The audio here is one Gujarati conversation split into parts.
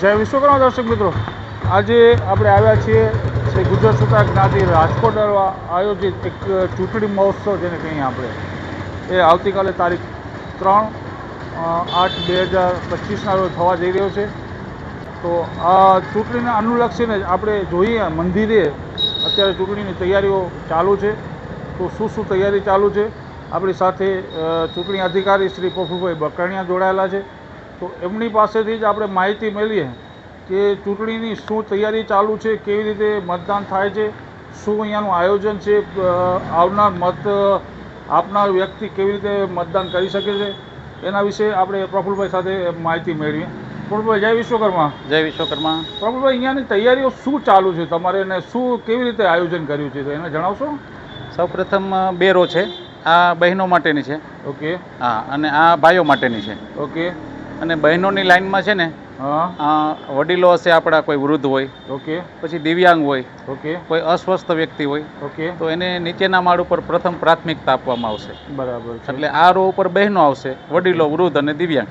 જય વિશ્વકર્મા દર્શક મિત્રો? આજે આપણે આવ્યા છીએ શ્રી ગુજરાત સત્તા જ્ઞાતિ રાજકોટ આયોજિત એક ચૂંટણી મહોત્સવ જેને કહીએ આપણે. એ આવતીકાલે તારીખ ત્રણ આઠ બે હજાર પચીસના રોજ થવા જઈ રહ્યો છે. તો આ ચૂંટણીને અનુલક્ષીને આપણે જોઈએ, મંદિરે અત્યારે ચૂંટણીની તૈયારીઓ ચાલુ છે. તો શું શું તૈયારી ચાલુ છે? આપણી સાથે ચૂંટણી અધિકારી શ્રી પ્રફુલભાઈ બકરણિયા જોડાયેલા છે. તો એમની પાસેથી જ આપણે માહિતી મેળવીએ કે ચૂંટણીની શું તૈયારી ચાલુ છે કેવી રીતે મતદાન થાય છે શું અહીંયાનું આયોજન છે આવનાર મત આપનાર વ્યક્તિ કેવી રીતે મતદાન કરી શકે છે એના વિશે આપણે પ્રફુલભાઈ સાથે માહિતી મેળવીએ. પ્રફુલભાઈ જય વિશ્વકર્મા. જય વિશ્વકર્મા. પ્રફુલભાઈ અહીંયાની તૈયારીઓ શું ચાલુ છે તમારે અને શું કેવી રીતે આયોજન કર્યું છે તો એને જણાવશો? સૌપ્રથમ બે રો છે. આ બહેનો માટેની છે. ઓકે. હા અને આ ભાઈઓ માટેની છે. ઓકે. અને બહેનોની લાઈનમાં છે ને વડીલો હશે આપણા કોઈ વૃદ્ધ હોય ઓકે. પછી દિવ્યાંગ હોય ઓકે. કોઈ અસ્વસ્થ વ્યક્તિ હોય ઓકે. તો એને નીચેના માળ ઉપર પ્રથમ પ્રાથમિકતા આપવામાં આવશે. બરાબર એટલે આ રો ઉપર બહેનો આવશે વડીલો વૃદ્ધ અને દિવ્યાંગ.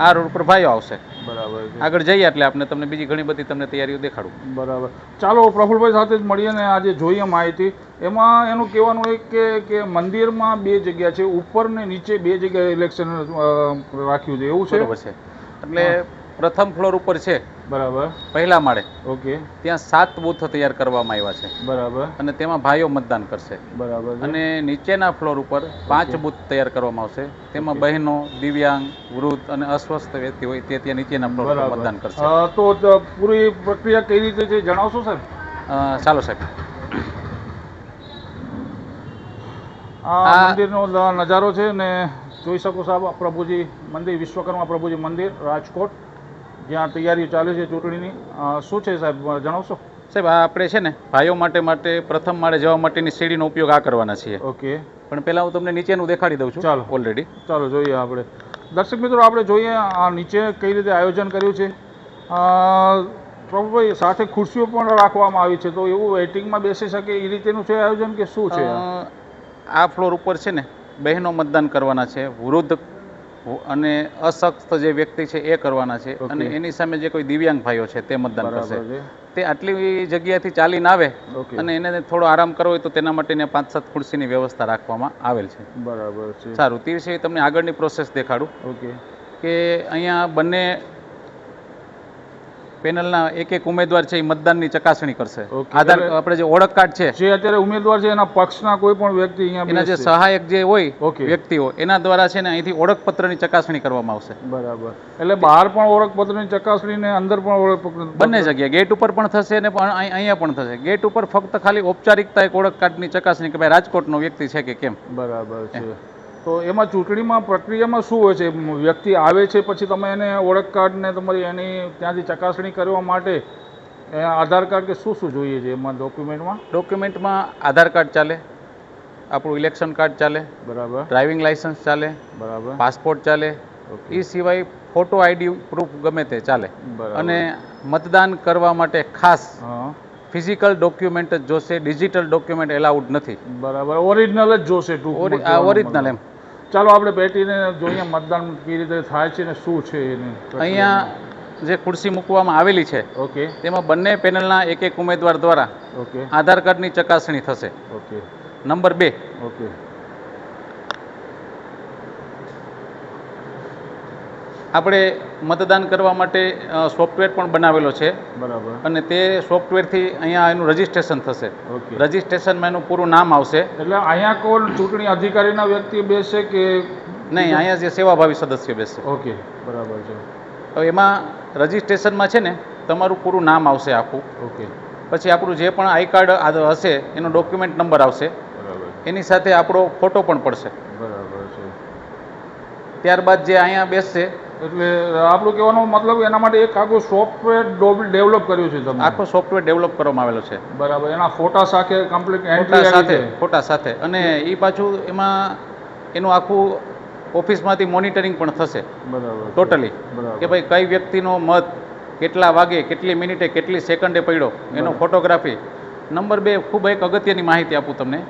આ રોડ ઉપર ભાઈઓ આવશે. બરાબર આગળ જઈએ એટલે આપણે તમને બીજી ઘણી બધી તમને તૈયારીઓ દેખાડું. બરાબર. ચાલો પ્રફુલભાઈ સાથે જ મળીએ ને આજે જોઈએ માહિતી. એમાં એનું કહેવાનું એક કે કે મંદિરમાં બે જગ્યા છે ઉપર ને નીચે બે જગ્યાએ ઇલેક્શન રાખ્યું છે. એવું છે? એટલે પ્રથમ ફ્લોર ઉપર છે. બરાબર. પહેલા માળે. ઓકે ત્યાં સાત બૂથ તૈયાર કરવામાં આવ્યા છે. બરાબર. અને તેમાં ભાઈઓ મતદાન કરશે. બરાબર અને નીચેના ફ્લોર ઉપર પાંચ બુથ તૈયાર કરવામાં આવશે. તેમાં બહેનો દિવ્યાંગ વૃદ્ધ અને અસ્વસ્થ વ્યક્તિ હોય તે ત્યાં નીચેના ફ્લોર પર મતદાન કરશે. તો પૂરી પ્રક્રિયા કઈ રીતે છે જણાવશો સાહેબ? ચાલો સાહેબ. આ મંદિરનો નજારો છે ને જોઈ શકો સાહેબ પ્રભુજી મંદિર વિશ્વકર્મા પ્રભુજી મંદિર રાજકોટ. જ્યાં તૈયારીઓ ચાલે છે ચૂંટણીની. શું છે સાહેબ જણાવશો? સાહેબ આ આપણે છે ને ભાઈઓ માટે માટે પ્રથમ માળે જવા માટેની સીડીનો ઉપયોગ આ કરવાના છીએ. ઓકે. પણ પહેલાં હું તમને નીચેનું દેખાડી દઉં છું ચાલો. ઓલરેડી ચાલો જોઈએ આપણે. દર્શક મિત્રો આપણે જોઈએ આ નીચે કઈ રીતે આયોજન કર્યું છે. પ્રભુભાઈ સાથે ખુરશીઓ પણ રાખવામાં આવી છે તો એવું વેઇટિંગમાં બેસી શકે એ રીતેનું છે આયોજન કે શું છે આ? ફ્લોર ઉપર છે ને બહેનો મતદાન કરવાના છે વૃદ્ધ અને અશક્ત જે વ્યક્તિ છે એ કરવાના છે. અને એની સામે જે કોઈ દિવ્યાંગ ભાઈઓ છે તે મતદાન કરશે. તે આટલી જગ્યાથી ચાલીને આવે અને એને થોડો આરામ કરવો હોય તો તેના માટે પાંચ સાત ખુરશીની વ્યવસ્થા રાખવામાં આવેલ છે. બરાબર છે. સારું તે વિશે તમને આગળની પ્રોસેસ દેખાડું ઓકે કે અહીંયા બંને પેનલના એક એક ઉમેદવાર છે એ મતદાનની ચકાસણી કરશે. આધાર આપણે જે ઓળખ કાર્ડ છે જે અત્યારે ઉમેદવાર છે એના પક્ષના કોઈ પણ વ્યક્તિ અહીંયા એના જે સહાયક જે હોય. વ્યક્તિઓ એના દ્વારા છે ને અહીંથી ઓળખપત્રની ચકાસણી કરવામાં આવશે. બરાબર. એટલે બહાર પણ ઓળખપત્રની ચકાસણી ને અંદર પણ ઓળખપત્ર બંને જગ્યાએ ગેટ ઉપર પણ થશે અને પણ અહીંયા પણ થશે. ગેટ ઉપર ફક્ત ખાલી ઔપચારિકતા એક ઓળખ કાર્ડની ચકાસણી કે ભાઈ રાજકોટનો વ્યક્તિ છે કે કેમ? બરાબર છે. તો એમાં ચૂંટણીમાં પ્રક્રિયામાં શું હોય છે? વ્યક્તિ આવે છે પછી તમે એને ઓળખ કાર્ડ ને તમારી એની ત્યાંથી ચકાસણી કરવા માટે આધાર કાર્ડ કે શું શું જોઈએ છે એમાં ડોક્યુમેન્ટમાં? ડોક્યુમેન્ટમાં આધાર કાર્ડ ચાલે આપણું ઇલેક્શન કાર્ડ ચાલે બરાબર. ડ્રાઇવિંગ લાઇસન્સ ચાલે બરાબર. પાસપોર્ટ ચાલે એ સિવાય ફોટો આઈડી પ્રૂફ ગમે તે ચાલે. અને મતદાન કરવા માટે ખાસ ફિઝિકલ ડોક્યુમેન્ટ જ જોશે ડિજિટલ ડોક્યુમેન્ટ એલાઉડ નથી. બરાબર. ઓરિજિનલ જ જોશે ઓરિજિનલ એમ. ચાલો આપણે બેટીને જોઈએ મતદાન કેવી રીતે થાય છે ને શું છે એની અહીંયા જે ખુરશી મૂકવામાં આવેલી છે ઓકે. તેમાં બંને પેનલના એક એક ઉમેદવાર દ્વારા ઓકે. આધાર કાર્ડની ચકાસણી થશે. ઓકે. નંબર બે. ઓકે. આપણે મતદાન કરવા માટે સોફ્ટવેર પણ બનાવેલો છે. બરાબર. અને તે સોફ્ટવેરથી અહીંયા એનું રજીસ્ટ્રેશન થશે. ઓકે. રજિસ્ટ્રેશનમાં એનું પૂરું નામ આવશે. એટલે અહીંયા કોણ ચૂંટણી અધિકારીના વ્યક્તિ બેસે કે નહીં અહીંયા જે સેવાભાવી સદસ્ય બેસે. ઓકે બરાબર છે. તો એમાં રજીસ્ટ્રેશનમાં છે ને તમારું પૂરું નામ આવશે આખું. ઓકે. પછી આપણું જે પણ આઈ કાર્ડ હશે એનો ડોક્યુમેન્ટ નંબર આવશે. બરાબર. એની સાથે આપણો ફોટો પણ પડશે. બરાબર છે. ત્યારબાદ જે અહીંયા બેસશે એટલે આપણું કહેવાનો મતલબ એના માટે એક આખું સોફ્ટવેર ડેવલપ કર્યું છે તમે આખો સોફ્ટવેર ડેવલપ કરવામાં આવેલો છે. બરાબર એના ફોટા સાથે કમ્પ્લીટ ફોટા સાથે ફોટા સાથે. અને એ પાછું એમાં એનું આખું ઓફિસમાંથી મોનિટરિંગ પણ થશે. બરાબર ટોટલી કે ભાઈ કઈ વ્યક્તિનો મત કેટલા વાગે કેટલી મિનિટે કેટલી સેકન્ડે પડ્યો એનો ફોટોગ્રાફી નંબર બે ખૂબ એક અગત્યની માહિતી આપું તમને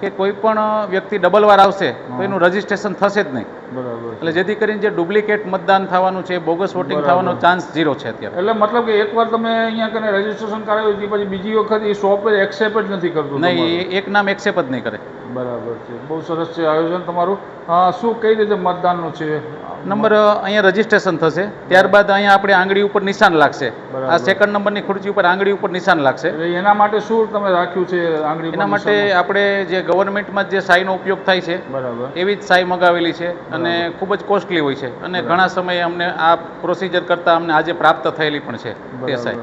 કે કોઈ પણ વ્યક્તિ ડબલ વાર આવશે તો એનું રજીસ્ટ્રેશન થશે જ નહીં. બરાબર એટલે જેથી કરીને જે ડુપ્લિકેટ મતદાન થવાનું છે બોગસ વોટિંગ થવાનો ચાન્સ ઝીરો છે અત્યારે. એટલે મતલબ કે એકવાર તમે અહીંયા કને રજીસ્ટ્રેશન કરાવ્યું પછી બીજી વખત એ શોપ એક્સેપ્ટ જ નથી કરતું નહીં એ એક નામ એક્સેપ્ટ જ નહીં કરે. બરાબર છે. બહુ સરસ છે આયોજન તમારું. શું કઈ રીતે મતદાનનું છે? નંબર અહીંયા રજીસ્ટ્રેશન થશે. ત્યારબાદ અહીંયા આપણે આંગળી ઉપર નિશાન લાગશે. આ સેકન્ડ નંબરની ખુરચી ઉપર આંગળી ઉપર નિશાન લાગશે. એના માટે શું તમે રાખ્યું છે આંગળી એના માટે આપણે જે ગવર્મેન્ટમાં જે સાઈનો ઉપયોગ થાય છે બરાબર. એવી જ સાઈ મગાવેલી છે અને ખૂબ જ કોસ્ટલી હોય છે. અને ઘણા સમયે અમને આ પ્રોસિજર કરતાં અમને આજે પ્રાપ્ત થયેલી પણ છે તે સાઈ.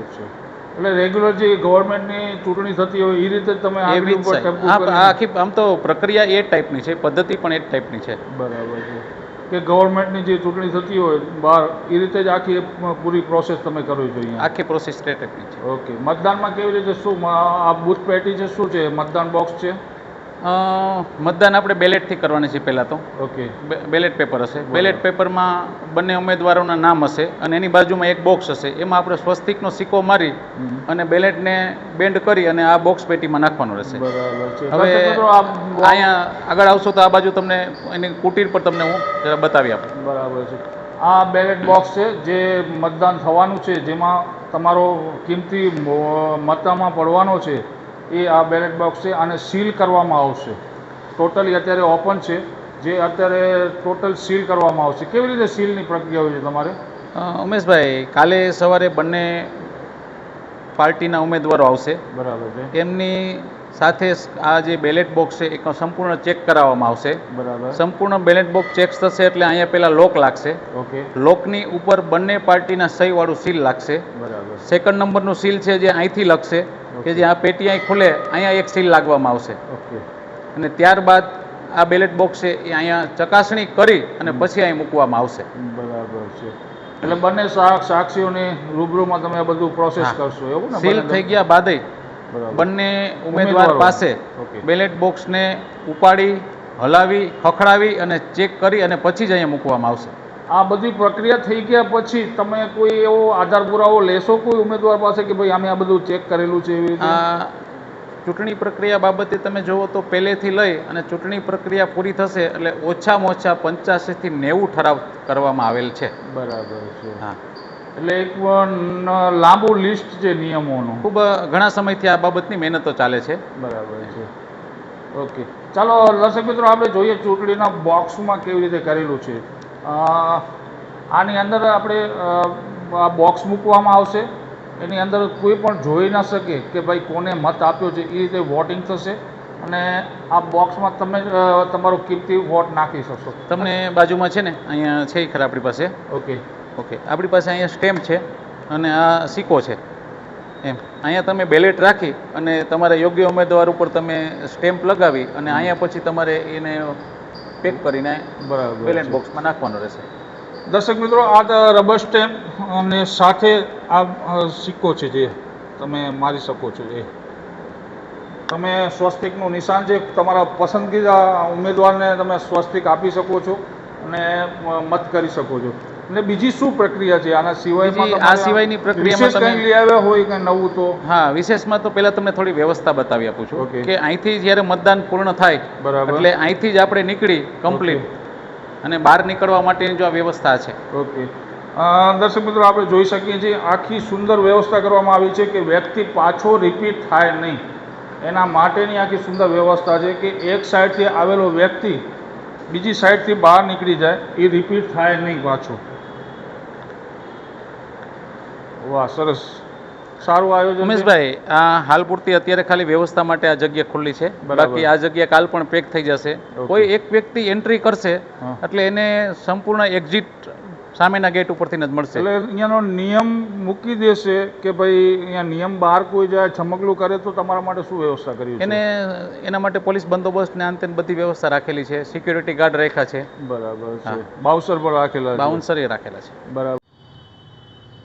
એટલે રેગ્યુલર જે ગવર્મેન્ટની ચૂંટણી થતી હોય એ રીતે તમે આખી આમ તો પ્રક્રિયા એ ટાઈપની છે પદ્ધતિ પણ એ જ ટાઈપની છે. બરાબર છે. કે ગવર્મેન્ટની જે ચૂંટણી થતી હોય બહાર એ રીતે જ આખી પૂરી પ્રોસેસ તમે કરવી જોઈએ આખી પ્રોસેસ તે ટાઈપની છે. ઓકે મતદાનમાં કેવી રીતે શું આ બૂથ પેટી છે શું છે? મતદાન બોક્સ છે? મતદાન આપણે બેલેટથી કરવાની છે પહેલાં તો. ઓકે. બે- બેલેટ પેપર હશે. બેલેટ પેપરમાં બંને ઉમેદવારોના નામ હશે અને એની બાજુમાં એક બોક્સ હશે. એમાં આપણે સ્વસ્તિકનો સિક્કો મારી અને બેલેટને બેન્ડ કરી અને આ બોક્સ પેટીમાં નાખવાનું રહેશે. બરાબર છે. હવે અહીંયા આગળ આવશો તો આ બાજુ તમને એની કુટીર પર તમને હું જરા બતાવી આપું. બરાબર છે. આ બેલેટ બોક્સ છે જે મતદાન થવાનું છે જેમાં તમારો કિંમતી મતામાં પડવાનો છે. એ આ બેલેટ બોક્સ છે આને સીલ કરવામાં આવશે. ટોટલી અત્યારે ઓપન છે. જે અત્યારે ટોટલ સીલ કરવામાં આવશે. કેવી રીતે સીલની પ્રક્રિયા હોય છે તમારે? ઉમેશભાઈ કાલે સવારે બંને પાર્ટીના ઉમેદવારો આવશે. બરાબર છે. એમની સાથે આ જે બેલેટ બોક્સ છે એ સંપૂર્ણ ચેક કરાવવામાં આવશે. બરાબર. સંપૂર્ણ બેલેટ બોક્સ ચેક થશે એટલે અહીંયા પહેલાં લોક લાગશે. ઓકે. લોકની ઉપર બંને પાર્ટીના સહીવાળું સીલ લાગશે. બરાબર. સેકન્ડ નંબરનું સીલ છે જે અહીંથી લખશે કે જે આ પેટી અહીં ખુલે અહીંયા એક સીલ લાગવામાં આવશે. ઓકે અને ત્યારબાદ આ બેલેટ બોક્સ છે એ અહીંયા ચકાસણી કરી અને પછી અહીં મૂકવામાં આવશે. બરાબર છે. એટલે બંને સાક્ષીઓને સાક્ષીઓની રૂબરૂમાં તમે આ બધું પ્રોસેસ કરશો એવું ને? સીલ થઈ ગયા બાદ બંને ઉમેદવાર. પાસે બેલેટ બોક્સને ઉપાડી હલાવી ખખડાવી અને ચેક કરી અને પછી જ અહીંયા મૂકવામાં આવશે. આ બધી પ્રક્રિયા થઈ ગયા પછી તમે કોઈ એવો આધાર પુરાવો લેશો કોઈ ઉમેદવાર પાસે કે ભાઈ અમે આ બધું ચેક કરેલું છે એવી આ ચૂંટણી પ્રક્રિયા બાબતે તમે જુઓ તો પહેલેથી લઈ અને ચૂંટણી પ્રક્રિયા પૂરી થશે એટલે ઓછામાં ઓછા પંચ્યાસીથી નેવું ઠરાવ કરવામાં આવેલ છે. બરાબર છે. હા. એટલે એક લાંબુ લિસ્ટ છે નિયમોનું. ખૂબ ઘણા સમયથી આ બાબતની મહેનતો ચાલે છે. બરાબર છે. ઓકે. ચાલો દર્શક મિત્રો આપણે જોઈએ ચૂંટણીના બોક્સમાં કેવી રીતે કરેલું છે. આની અંદર આપણે આ બોક્સ મૂકવામાં આવશે. એની અંદર કોઈ પણ જોઈ ન શકે કે ભાઈ કોને મત આપ્યો છે એ રીતે વોટિંગ થશે. અને આ બોક્સમાં તમે તમારો કિંમતી વોટ નાખી શકશો. તમને બાજુમાં છે ને અહીંયા છે ખરા આપણી પાસે? ઓકે. ઓકે. આપણી પાસે અહીંયા સ્ટેમ્પ છે અને આ સિક્કો છે. એમ. અહીંયા તમે બેલેટ રાખી અને તમારા યોગ્ય ઉમેદવાર ઉપર તમે સ્ટેમ્પ લગાવી અને અહીંયા પછી તમારે એને પેક કરીને છે. બોક્સમાં નાખવાનું રહેશે. દર્શક મિત્રો આ રબર સ્ટેમ્પ અને સાથે આ સિક્કો છે જે તમે મારી શકો છો એ. તમે સ્વસ્તિકનું નિશાન છે તમારા પસંદગીદા ઉમેદવારને તમે સ્વસ્તિક આપી શકો છો અને મત કરી શકો છો. અને બીજી શું પ્રક્રિયા છે? આના સિવાય આ સિવાયની પ્રક્રિયામાં તમે- લઈ આવ્યા હોય કે નવું તો? હા વિશેષમાં તો પહેલાં તમને થોડી વ્યવસ્થા બતાવી આપું છું. કે અહીંથી જ્યારે મતદાન પૂર્ણ થાય બરાબર. એટલે અહીંથી જ આપણે નીકળી કમ્પ્લીટ અને બહાર નીકળવા માટેની જો આ વ્યવસ્થા છે. ઓકે દર્શક મિત્રો આપણે જોઈ શકીએ છીએ આખી સુંદર વ્યવસ્થા કરવામાં આવી છે કે વ્યક્તિ પાછો રિપીટ થાય નહીં. એના માટેની આખી સુંદર વ્યવસ્થા છે કે એક સાઈડથી આવેલો વ્યક્તિ બીજી સાઈડથી બહાર નીકળી જાય એ રિપીટ થાય નહીં પાછો. વાહ સરસ. સારું આયોજન ઉમેશભાઈ આ હાલ પૂરતી અત્યારે ખાલી વ્યવસ્થા માટે આ જગ્યા ખુલ્લી છે. બાકી આ જગ્યા કાલ પણ પેક થઈ જશે. કોઈ એક વ્યક્તિ એન્ટ્રી કરશે એટલે એને સંપૂર્ણ એક્ઝિટ સામેના ગેટ ઉપરથી જ મળશે. એટલે અહીંયાનો નિયમ મૂકી દેશે કે ભાઈ અહીંયા નિયમ બહાર કોઈ જાય છમકલું કરે તો તમારા માટે શું વ્યવસ્થા કરી એને એના માટે પોલીસ બંદોબસ્ત ને અંતે બધી વ્યવસ્થા રાખેલી છે. સિક્યુરિટી ગાર્ડ રાખ્યા છે. બરાબર છે. બાઉન્સર પર રાખેલા બાઉન્સર એ રાખેલા છે. બરાબર.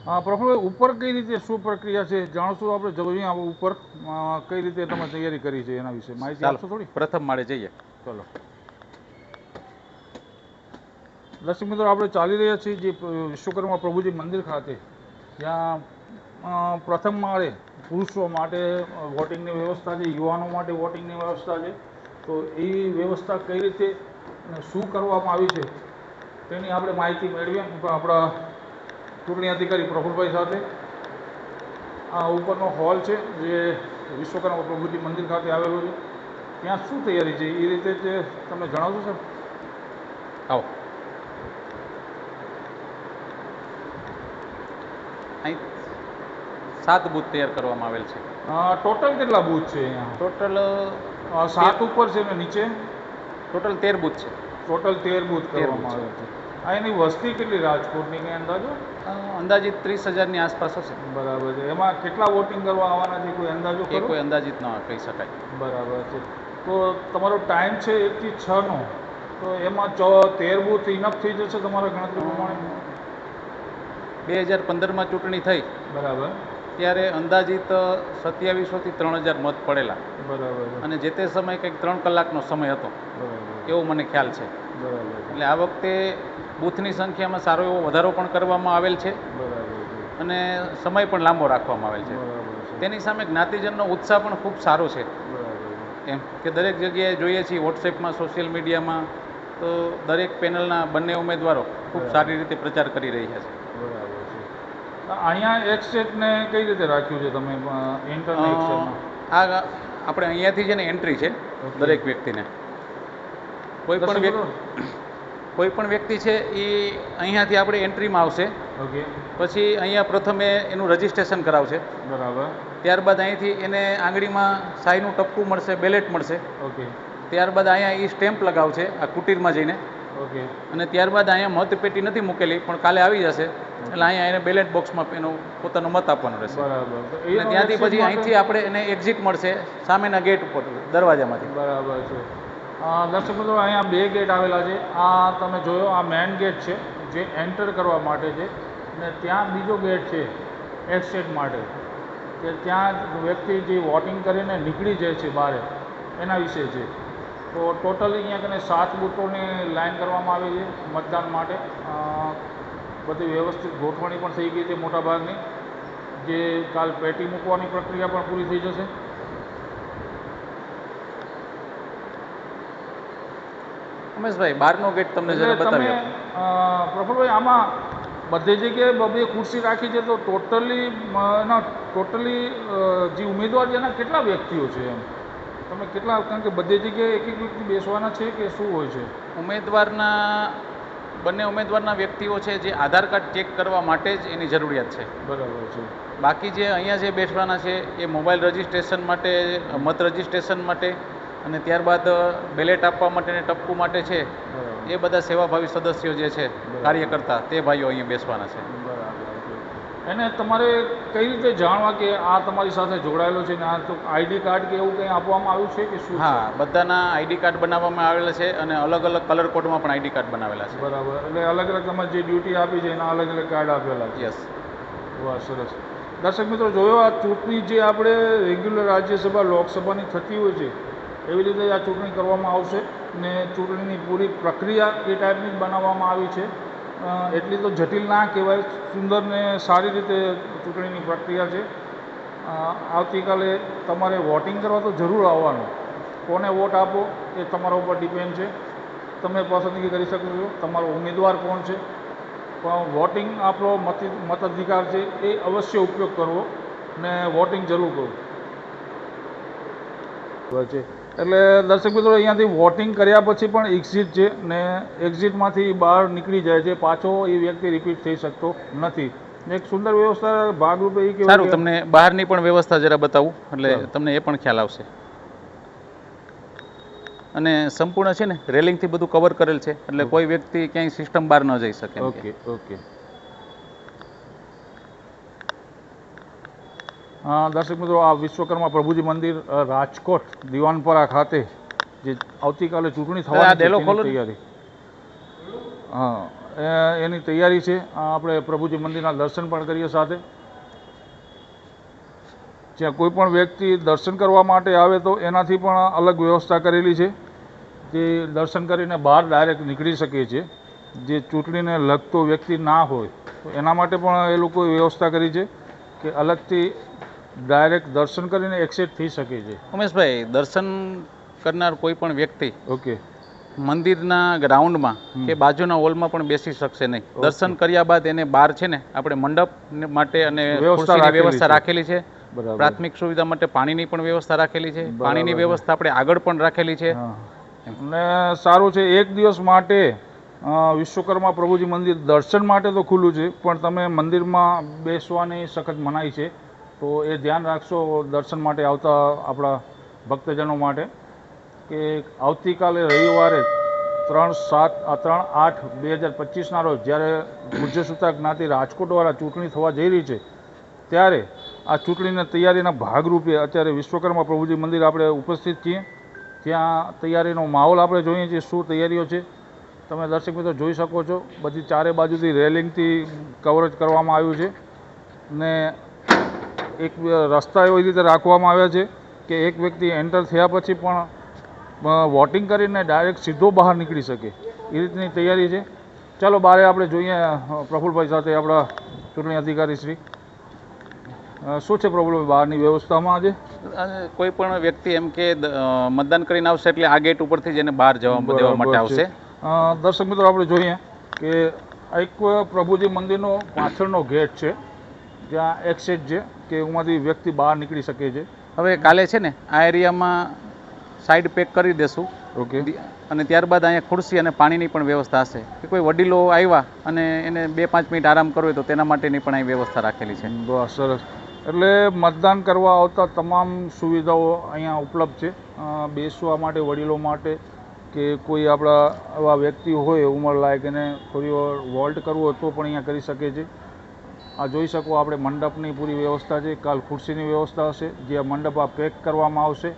હા ઉપર કઈ રીતે શું પ્રક્રિયા છે જાણશું આપણે જરૂરી ઉપર. કઈ રીતે તમે તૈયારી કરી છે એના વિશે માહિતી આપશો થોડી? પ્રથમ માળે જઈએ. ચલો. દર્શક મિત્રો આપણે ચાલી રહ્યા છીએ જે વિશ્વકર્મા પ્રભુજી મંદિર ખાતે. જ્યાં પ્રથમ માળે પુરુષો માટે વોટિંગની વ્યવસ્થા છે યુવાનો માટે વોટિંગની વ્યવસ્થા છે. તો એ વ્યવસ્થા કઈ રીતે શું કરવામાં આવી છે તેની આપણે માહિતી મેળવીએ. આપણા ચૂંટણી અધિકારી પ્રફુલભાઈ સાથે. આ ઉપરનો હોલ છે જે વિશ્વકર્મા પ્રભુજી મંદિર ખાતે આવેલો છે. ત્યાં શું તૈયારી છે? એ રીતે જે તમે જણાવશો સર આવો. અહીં સાત બૂથ તૈયાર કરવામાં આવેલ છે. ટોટલ કેટલા બૂથ છે અહીંયા? ટોટલ સાત ઉપર છે ને નીચે? ટોટલ તેર બૂથ છે. ટોટલ તેર બૂથ કરવામાં આવે છે. આ એની વસ્તી કેટલી રાજકોટની કંઈ અંદાજો? અંદાજિત ત્રીસ હજારની આસપાસ હશે. બરાબર છે. એમાં કેટલા વોટિંગ કરવા આવવાના છે કોઈ અંદાજો એ કોઈ અંદાજિત ન કહી શકાય. બરાબર છે. તો તમારો ટાઈમ છે એકથી છનો તો એમાં ચો તેર બુથ ઇનફ થઈ જશે તમારા ગણતરી પ્રમાણે? બે હજાર પંદરમાં ચૂંટણી થઈ. બરાબર. ત્યારે અંદાજિત સત્યાવીસોથી ત્રણ હજાર મત પડેલા. બરાબર અને જે તે સમયે કંઈક ત્રણ કલાકનો સમય હતો. એવો મને ખ્યાલ છે. બરાબર છે. એટલે આ વખતે બૂથની સંખ્યામાં સારો એવો વધારો પણ કરવામાં આવેલ છે. અને સમય પણ લાંબો રાખવામાં આવેલ છે. તેની સામે જ્ઞાતિજનનો ઉત્સાહ પણ ખૂબ સારો છે. એમ કે દરેક જગ્યાએ જોઈએ છીએ વોટ્સએપમાં સોશિયલ મીડિયામાં તો દરેક પેનલના બંને ઉમેદવારો ખૂબ સારી રીતે પ્રચાર કરી રહ્યા છે. અહીંયા એક્સેટને કઈ રીતે રાખ્યું છે તમે આ આપણે અહીંયાથી છે ને એન્ટ્રી છે દરેક વ્યક્તિને. કોઈ પણ વ્યક્તિ કોઈ પણ વ્યક્તિ છે એ અહીંયાથી આપણે એન્ટ્રીમાં આવશે. ઓકે. પછી અહીંયા પ્રથમે એનું રજિસ્ટ્રેશન કરાવશે. બરાબર. ત્યારબાદ અહીંથી એને આંગળીમાં સાઈનું ટપકું મળશે બેલેટ મળશે. ઓકે. ત્યારબાદ અહીંયા એ સ્ટેમ્પ લગાવશે આ કુટીરમાં જઈને. ઓકે. અને ત્યારબાદ અહીંયા મતપેટી નથી મૂકેલી પણ કાલે આવી જશે. એટલે અહીંયા એને બેલેટ બોક્સમાં એનો પોતાનો મત આપવાનો રહેશે. બરાબર. ત્યાંથી પછી અહીંથી આપણે એને એક્ઝિટ મળશે સામેના ગેટ ઉપર દરવાજામાંથી. બરાબર છે. દર્શક મિત્રો, અહીંયા બે ગેટ આવેલા છે. આ તમે જોયો, આ મેઇન ગેટ છે, જે એન્ટર કરવા માટે છે. અને ત્યાં બીજો ગેટ છે એક્સેટ માટે. કે ત્યાં વ્યક્તિ જે વોટિંગ કરીને નીકળી જાય છે બહાર, એના વિશે છે. તો ટોટલી અહીંયા કને સાત બૂથોની લાઈન કરવામાં આવી છે મતદાન માટે. બધી વ્યવસ્થિત ગોઠવણી પણ થઈ ગઈ છે મોટાભાગની. જે કાલ પેટી મૂકવાની પ્રક્રિયા પણ પૂરી થઈ જશે. ઉમેશભાઈ બારનો ગેટ તમને જરા તમે બતાવી પ્રફુલભાઈ આમાં બધી જગ્યાએ બબે ખુરશી રાખી છે તો ટોટલી એના ટોટલી જે ઉમેદવાર છે એના કેટલા વ્યક્તિઓ છે એમ? તમે કેટલા કારણ કે બધી જગ્યાએ એક એક વ્યક્તિ બેસવાના છે કે શું હોય છે? ઉમેદવારના બંને ઉમેદવારના વ્યક્તિઓ છે જે આધાર કાર્ડ ચેક કરવા માટે જ એની જરૂરિયાત છે. બરાબર છે. બાકી જે અહીંયા જે બેસવાના છે એ મોબાઈલ રજિસ્ટ્રેશન માટે મત રજિસ્ટ્રેશન માટે અને ત્યારબાદ બેલેટ આપવા માટે અને ટપકું માટે છે એ બધા સેવાભાવી સદસ્યો જે છે કાર્યકર્તા તે ભાઈઓ અહીંયા બેસવાના છે. બરાબર એને તમારે કઈ રીતે જાણવા કે આ તમારી સાથે જોડાયેલો છે ને આ તો આઈડી કાર્ડ કે એવું કંઈ આપવામાં આવ્યું છે કે શું હા બધાના આઈડી કાર્ડ બનાવવામાં આવેલા છે અને અલગ અલગ કલર કોડમાં પણ આઈડી કાર્ડ બનાવેલા છે. બરાબર એટલે અલગ અલગ તમારે જે ડ્યુટી આપી છે એના અલગ અલગ કાર્ડ આપેલા છે? યસ. વાહ સરસ. દર્શક મિત્રો જોયો આ ચૂંટણી જે આપણે રેગ્યુલર રાજ્યસભા લોકસભાની થતી હોય છે એવી રીતે આ ચૂંટણી કરવામાં આવશે ને ચૂંટણીની પૂરી પ્રક્રિયા એ ટાઈપની જ બનાવવામાં આવી છે. એટલી તો જટિલ ના કહેવાય, સુંદર ને સારી રીતે ચૂંટણીની પ્રક્રિયા છે. આવતીકાલે તમારે વોટિંગ કરવા તો જરૂર આવવાનું. કોને વોટ આપો એ તમારા ઉપર ડિપેન્ડ છે. તમે પસંદગી કરી શકો છો. તમારો ઉમેદવાર કોણ છે? પણ વોટિંગ આપણો મત, મતાધિકાર છે એ અવશ્ય ઉપયોગ કરવો ને વોટિંગ જરૂર કરવું. છે. એટલે દર્શક મિત્રો અહીંયાથી વોટિંગ કર્યા પછી પણ એક્ઝિટ છે ને એક્ઝિટમાંથી બહાર નીકળી જાય છે. પાછો એ વ્યક્તિ રિપીટ થઈ શકતો નથી. એક સુંદર વ્યવસ્થા ભાગરૂપે એ સારું તમને બહારની પણ વ્યવસ્થા જરા બતાવું એટલે તમને એ પણ ખ્યાલ આવશે. અને સંપૂર્ણ છે ને રેલિંગથી બધું કવર કરેલ છે એટલે કોઈ વ્યક્તિ ક્યાંય સિસ્ટમ બહાર ન જઈ શકે ઓકે ઓકે. દર્શક મિત્રો આ વિશ્વકર્મા પ્રભુજી મંદિર રાજકોટ દિવાનપરા ખાતે જે આવતીકાલે ચૂંટણી થવાની. તૈયારી. હા એની તૈયારી છે. આપણે પ્રભુજી મંદિરના દર્શન પણ કરીએ સાથે. જ્યાં કોઈ પણ વ્યક્તિ દર્શન કરવા માટે આવે તો એનાથી પણ અલગ વ્યવસ્થા કરેલી છે જે દર્શન કરીને બહાર ડાયરેક્ટ નીકળી શકે છે. જે ચૂંટણીને લગતો વ્યક્તિ ના હોય તો એના માટે પણ એ લોકોએ વ્યવસ્થા કરી છે કે અલગથી ડાયરેક્ટ દર્શન કરીને એક્સેટ થઈ શકે છે. ઉમેશભાઈ દર્શન કરનાર કોઈ પણ વ્યક્તિ ઓકે. મંદિરના ગ્રાઉન્ડમાં કે બાજુના હોલમાં પણ બેસી શકશે નહીં. દર્શન કર્યા બાદ એને બહાર છે ને આપણે મંડપ માટે અને વ્યવસ્થા રાખેલી છે. પ્રાથમિક સુવિધા માટે પાણીની પણ વ્યવસ્થા રાખેલી છે. પાણીની વ્યવસ્થા આપણે આગળ પણ રાખેલી છે. અને સારું છે એક દિવસ માટે વિશ્વકર્મા પ્રભુજી મંદિર દર્શન માટે તો ખુલ્લું છે પણ તમે મંદિરમાં બેસવાની સખત મનાઈ છે. તો એ ધ્યાન રાખશો દર્શન માટે આવતા આપણા ભક્તજનો માટે કે આવતીકાલે રવિવારે ત્રણ સાત ત્રણ આઠ બે હજાર પચીસના રોજ જ્યારે ગુજ્જર જ્ઞાતિ રાજકોટ દ્વારા ચૂંટણી થવા જઈ રહી છે, ત્યારે આ ચૂંટણીની તૈયારીના ભાગરૂપે અત્યારે વિશ્વકર્મા પ્રભુજી મંદિર આપણે ઉપસ્થિત છીએ. ત્યાં તૈયારીનો માહોલ આપણે જોઈએ છીએ, શું તૈયારીઓ છે. તમે દર્શક મિત્રો જોઈ શકો છો, બધી ચારે બાજુથી રેલિંગથી કવરેજ કરવામાં આવ્યું છે. ને એક રસ્તા એવી રીતે રાખવામાં આવ્યા છે કે એક વ્યક્તિ એન્ટર થયા પછી પણ વોટિંગ કરીને ડાયરેક્ટ સીધો બહાર નીકળી શકે. એ રીતની તૈયારી છે. ચાલો બારે આપણે જોઈએ પ્રફુલભાઈ સાથે આપણા ચૂંટણી અધિકારી શ્રી. શું છે પ્રફુલભાઈ બહારની વ્યવસ્થામાં આજે? કોઈ પણ વ્યક્તિ એમ કે મતદાન કરીને આવશે એટલે આ ગેટ ઉપરથી જ એને બહાર જવા દેવા માટે આવશે. દર્શક મિત્રો આપણે જોઈએ કે એક પ્રભુજી મંદિરનો પાછળનો ગેટ છે. જ્યાં એક્સેટ છે કે એમાંથી વ્યક્તિ બહાર નીકળી શકે છે. હવે કાલે છે ને આ એરિયામાં સાઈડ પેક કરી દેશું. ઓકે અને ત્યારબાદ અહીંયા ખુરશી અને પાણીની પણ વ્યવસ્થા હશે. કે કોઈ વડીલો આવ્યા અને એને બે પાંચ મિનિટ આરામ કરવો હોય તો તેના માટેની પણ અહીં વ્યવસ્થા રાખેલી છે. બસ સરસ. એટલે મતદાન કરવા આવતા તમામ સુવિધાઓ અહીંયા ઉપલબ્ધ છે. બેસવા માટે વડીલો માટે કે કોઈ આપણા એવા વ્યક્તિ હોય ઉંમર લાયક એને થોડી વોલ્ટ કરવું હોય તો પણ અહીંયા કરી શકે છે. આ જોઈ શકો આપણે મંડપની પૂરી વ્યવસ્થા છે. કાલ ખુરશીની વ્યવસ્થા હશે જે મંડપ આ પેક કરવામાં આવશે.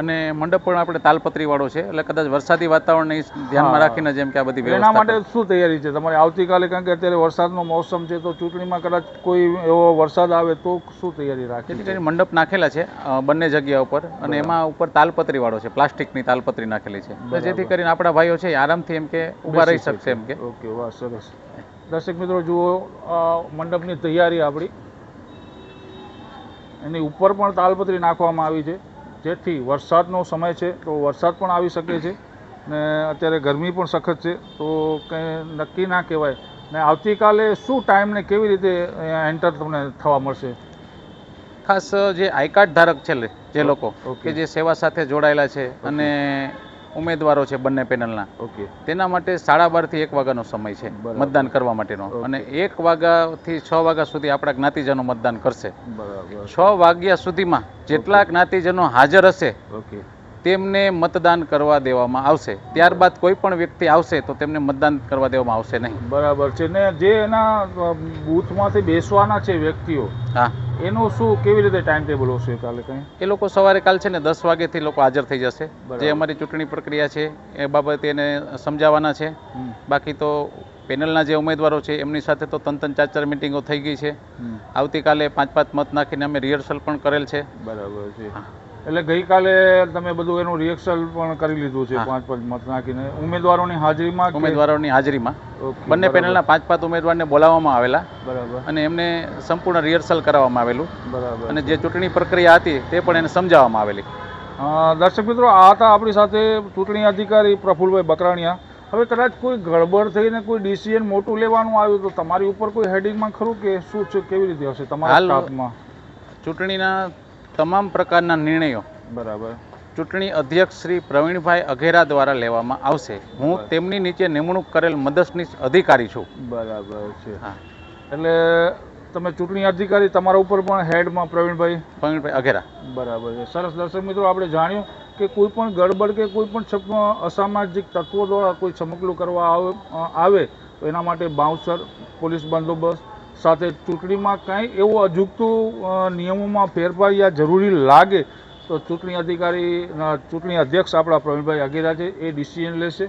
અને મંડપ પણ આપણે તાલપત્રી વાળો છે એટલે કદાચ વરસાદી વાતાવરણને ધ્યાનમાં રાખીને જેમ કે આ બધી એના માટે શું તૈયારી છે? તમારે આવતીકાલે કારણ કે અત્યારે વરસાદનો મોસમ છે તો ચૂંટણીમાં કદાચ કોઈ એવો વરસાદ આવે તો શું તૈયારી રાખે મંડપ નાખેલા છે બંને જગ્યા ઉપર. અને એમાં ઉપર તાલપત્રી વાળો છે પ્લાસ્ટિકની તાલપત્રી નાખેલી છે. જેથી કરીને આપણા ભાઈઓ છે આરામથી એમ કે ઊભા રહી શકશે એમ કે. ઓકે વાહ સરસ. દર્શક મિત્રો જુઓ મંડપની તૈયારી આપણી. એની ઉપર પણ તાલપત્રી નાખવામાં આવી છે. જેથી વરસાદનો સમય છે તો વરસાદ પણ આવી શકે છે ને અત્યારે ગરમી પણ સખત છે. તો કંઈ નક્કી ના કહેવાય. ને આવતીકાલે શું ટાઈમને કેવી રીતે એન્ટર તમને થવા મળશે? ખાસ જે આઈ કાર્ડ ધારક છે જે લોકો કે જે સેવા સાથે જોડાયેલા છે અને ઉમેદવારો છે બંને પેનલના. ઓકે. તેના માટે સાડા બારથી એક વાગ્યાનો સમય છે મતદાન કરવા માટેનો. અને એક વાગ્યાથી છ વાગ્યા સુધી આપણા જ્ઞાતિજનો મતદાન કરશે. છ વાગ્યા સુધીમાં જેટલા જ્ઞાતિજનો હાજર હશે ઓકે. તેમને મતદાન કરવા દેવામાં આવશે. ત્યારબાદ કોઈ પણ વ્યક્તિ આવશે તો તેમને મતદાન કરવા દેવામાં આવશે નહીં. બરાબર છે. ને જે એના બૂથમાંથી બેસવાના છે વ્યક્તિઓ હા. એનું શું કેવી રીતે ટાઈમ ટેબલ હશે કાલે કંઈ? એ લોકો સવારે કાલ છે ને દસ વાગ્યાથી લોકો હાજર થઈ જશે. જે અમારી ચૂંટણી પ્રક્રિયા છે એ બાબતે એને સમજાવવાના છે. બાકી તો પેનલના જે ઉમેદવારો છે એમની સાથે તો ત્રણ ત્રણ ચાર ચાર મિટિંગો થઈ ગઈ છે. આવતીકાલે પાંચ પાંચ મત નાખીને અમે રિહર્સલ પણ કરેલ છે. બરાબર છે. એટલે ગઈકાલે તમે બધું એનું રિએક્શન પણ કરી લીધું છે પાંચ પાંચ મત નાખીને. ઉમેદવારોની હાજરીમાં ઉમેદવારોની હાજરીમાં. બંને પેનલના પાંચ પાંચ ઉમેદવારને બોલાવવામાં આવેલા. બરાબર. અને એમને સંપૂર્ણ રિહર્સલ કરાવવામાં આવેલું. બરાબર. અને જે ચૂંટણી પ્રક્રિયા હતી તે પણ એને સમજાવવામાં આવેલી. દર્શક મિત્રો આ હતા આપણી સાથે ચૂંટણી અધિકારી પ્રફુલભાઈ બકરાણીયા. હવે કદાચ કોઈ ગડબડ થઈને કોઈ ડિસિઝન મોટું લેવાનું આવ્યું તો તમારી ઉપર કોઈ હેડિંગમાં ખરું કે શું છે કેવી રીતે હશે તમારા સ્ટાફમાં ચૂંટણીના તમામ પ્રકારના નિર્ણયો બરાબર. ચૂંટણી અધ્યક્ષ શ્રી પ્રવીણભાઈ અઘેરા દ્વારા લેવામાં આવશે. હું તેમની નીચે નિમણૂક કરેલ મદદનીશ અધિકારી છું. બરાબર છે. હા. એટલે તમે ચૂંટણી અધિકારી તમારા ઉપર પણ હેડમાં પ્રવીણભાઈ? પ્રવીણભાઈ અઘેરા. બરાબર છે. સરસ દર્શક મિત્રો આપણે જાણ્યું કે કોઈ પણ ગડબડ કે કોઈ પણ અસામાજિક તત્વો દ્વારા કોઈ ચમકલું કરવા આવે આવે તો એના માટે બાઉન્સર પોલીસ બંદોબસ્ત સાથે ચૂંટણીમાં કંઈ એવું અજુગતું નિયમોમાં ફેરફાર યા જરૂરી લાગે, તો ચૂંટણી અધિકારી ચૂંટણી અધ્યક્ષ આપણા પ્રવીણભાઈ અઘેરા છે, એ ડિસિઝન લેશે.